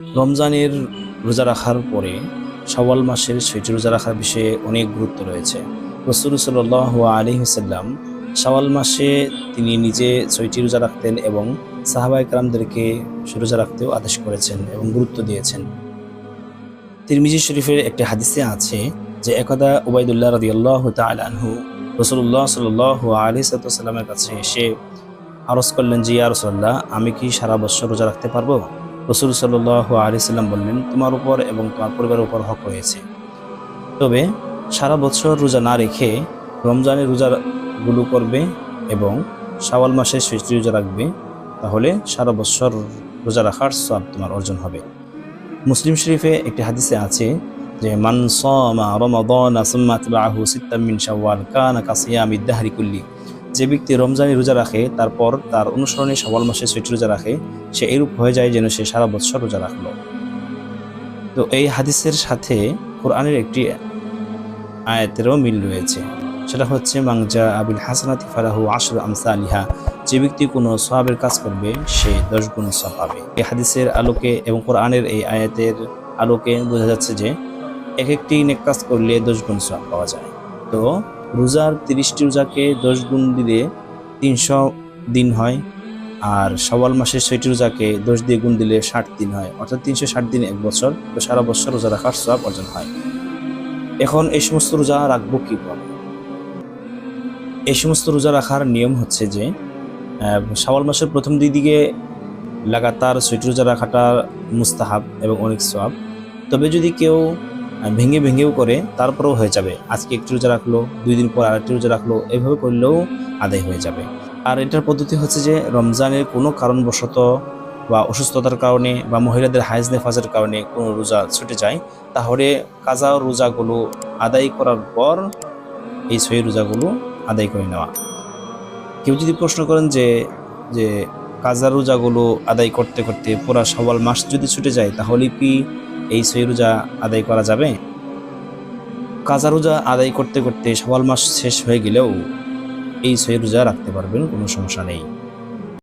রমজানের রোজা রাখার পরে সওয়াল মাসের ছয়টি রোজা রাখার বিষয়ে অনেক গুরুত্ব রয়েছে। রসুল সাল্লাহ আলী হুসাল্লাম সওয়াল মাসে তিনি নিজে ছয়টি রোজা রাখতেন এবং সাহাবাই কালামদেরকে রোজা রাখতেও আদেশ করেছেন এবং গুরুত্ব দিয়েছেন। তিরমিজি শরীফের একটি হাদিসে আছে যে একদা ওবায়দুল্লাহ রদিয়াল্লাহ তালহু রসুল্লাহ সাল আলী সাল্লামের কাছে এসে আরজ করলেন যে, ইয়া রসল্লাহ আমি কি সারা বছর রোজা রাখতে পারব? রসুল সাল্লাহ আলি সাল্লাম বললেন, তোমার উপর এবং তোমার পরিবারের উপর হক রয়েছে। তবে সারা বছর রোজা না রেখে রমজানের রোজাগুলো করবে এবং শাওয়াল মাসে সৃষ্টি রোজা রাখবে, তাহলে সারা বছর রোজা রাখার সব তোমার অর্জন হবে। মুসলিম শরীফে একটি হাদিসে আছে যে, মান সামা রমাদান, সুম্মা তাবাহু সিত্তাম মিন শাওয়াল, কানা কাসিয়ামি দাহরি কুল্লি। যে ব্যক্তি রমজানে রোজা রাখে, তারপর তার অনুসরণে সওয়াল মাসে ছয়টি রোজা রাখে, সে এরূপ হয়ে যায় যেন সে সারা বছর রোজা রাখল। তো এই হাদিসের সাথে কোরআনের একটি আয়াতেরও মিল রয়েছে। সেটা হচ্ছে মাংজা আবিল হাসানাতি ফারাহু আশর আমসা আলিহা যে ব্যক্তি কোনো সহাবের কাজ করবে, সে দশ গুণ সব পাবে। এই হাদিসের আলোকে এবং কোরআনের এই আয়াতের আলোকে বোঝা যাচ্ছে যে এক একটি নেক কাজ করলে দশ গুণ সব পাওয়া যায়। তো রোজার তিরিশটি রোজাকে দশ গুণ দিলে তিনশো দিন হয় আর সওয়াল মাসের ছয়টি রোজাকে দশ দিয়ে গুণ দিলে ষাট দিন হয় অর্থাৎ তিনশো ষাট দিন এক বছর তো সারা বছর রোজা রাখার সব অর্জন হয়। এখন এই সমস্ত রোজা রাখব কীভাবে? এই সমস্ত রোজা রাখার নিয়ম হচ্ছে যে আহ, শাওয়াল মাসের প্রথম দুই দিকে লাগাতার ছয়টি রোজা রাখাটা মুস্তাহাব এবং অনেক সব তবে যদি কেউ ভেঙে ভেঙেও করে তারপরেও হয়ে যাবে। আজকে একটি রোজা রাখল, দুই দিন পর আরেকটি রোজা রাখল, এভাবে করলেও আদায় হয়ে যাবে। আর এটার পদ্ধতি হচ্ছে যে রমজানের কোনো কারণবশত বা অসুস্থতার কারণে বা মহিলাদের হাইজ নেফাজের কারণে কোনো রোজা ছুটে যায়, তাহলে কাজা রোজাগুলো আদায় করার পর এই ছয় রোজাগুলো আদায় করে নেওয়া। কেউ যদি প্রশ্ন করেন যে যে কাজা রোজাগুলো আদায় করতে করতে পুরা সওয়াল মাস যদি ছুটে যায়, তাহলে কি এই ছয় রোজা আদায় করা যাবে? কাজা রোজা আদায় করতে করতে সওয়াল মাস শেষ হয়ে গেলেও এই ছয় রোজা রাখতে পারবেন, কোনো সমস্যা নেই।